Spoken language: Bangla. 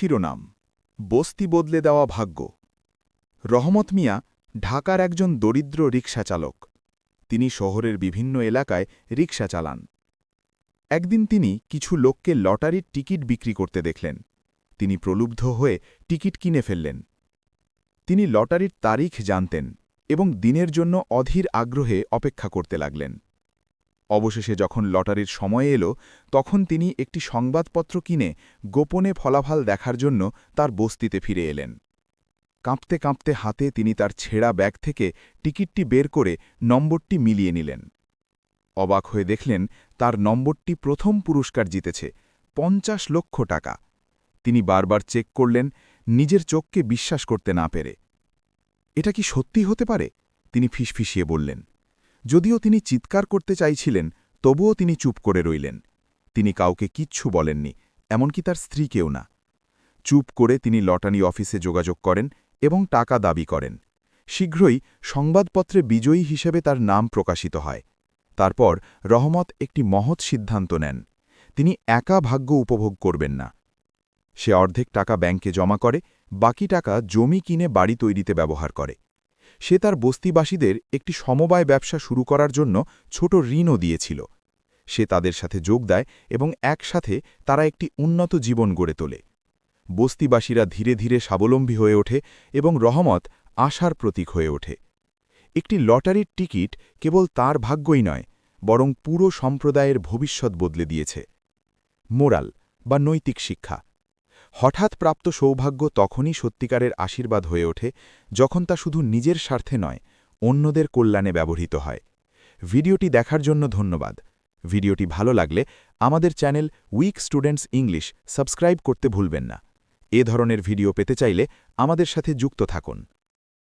শিরোনাম, বস্তি বদলে দেওয়া ভাগ্য। রহমত মিয়া, ঢাকার একজন দরিদ্র রিকশা চালক তিনি শহরের বিভিন্ন এলাকায় রিকশা চালান। একদিন তিনি কিছু লোককে লটারির টিকিট বিক্রি করতে দেখলেন। তিনি প্রলুব্ধ হয়ে টিকিট কিনে ফেললেন। তিনি লটারির তারিখ জানতেন এবং দিনের জন্য অধীর আগ্রহে অপেক্ষা করতে লাগলেন। অবশেষে যখন লটারির সময় এলো, তখন তিনি একটি সংবাদপত্র কিনে গোপনে ফলাফল দেখার জন্য তার বস্তিতে ফিরে এলেন। কাঁপতে কাঁপতে হাতে তিনি তার ছেঁড়া ব্যাগ থেকে টিকিটটি বের করে নম্বরটি মিলিয়ে নিলেন। অবাক হয়ে দেখলেন, তার নম্বরটি প্রথম পুরস্কার জিতেছে, পঞ্চাশ লক্ষ টাকা। তিনি বারবার চেক করলেন, নিজের চোখকে বিশ্বাস করতে না পেরে। এটা কি সত্যি হতে পারে? তিনি ফিসফিসিয়ে বললেন। যদিও তিনি চিৎকার করতে চাইছিলেন, তবুও তিনি চুপ করে রইলেন। তিনি কাউকে কিচ্ছু বলেননি, এমনকি তার স্ত্রীকেও না। চুপ করে তিনি লটানি অফিসে যোগাযোগ করেন এবং টাকা দাবি করেন। শীঘ্রই সংবাদপত্রে বিজয়ী হিসেবে তার নাম প্রকাশিত হয়। তারপর রহমত একটি মহৎ সিদ্ধান্ত নেন। তিনি একা ভাগ্য উপভোগ করবেন না। সে অর্ধেক টাকা ব্যাংকে জমা করে, বাকি টাকা জমি কিনে বাড়ি তৈরিতে ব্যবহার করে। সে তার বস্তিবাসীদের একটি সমবায় ব্যবসা শুরু করার জন্য ছোট ঋণও দিয়েছিল। সে তাদের সাথে যোগ দেয় এবং একসাথে তারা একটি উন্নত জীবন গড়ে তোলে। বস্তিবাসীরা ধীরে ধীরে স্বাবলম্বী হয়ে ওঠে এবং রহমত আশার প্রতীক হয়ে ওঠে। একটি লটারির টিকিট কেবল তার ভাগ্যই নয়, বরং পুরো সম্প্রদায়ের ভবিষ্যৎ বদলে দিয়েছে। মোরাল বা নৈতিক শিক্ষা। হঠাৎ প্রাপ্ত সৌভাগ্য তখনই সত্যিকারের আশীর্বাদ হয়ে ওঠে যখন তা শুধু নিজের স্বার্থে নয়, অন্যদের কল্যাণে ব্যবহৃত হয়। ভিডিওটি দেখার জন্য ধন্যবাদ। ভিডিওটি ভালো লাগলে আমাদের channel weak students English subscribe করতে ভুলবেন না। এ ধরনের ভিডিও পেতে চাইলে আমাদের সাথে যুক্ত থাকুন।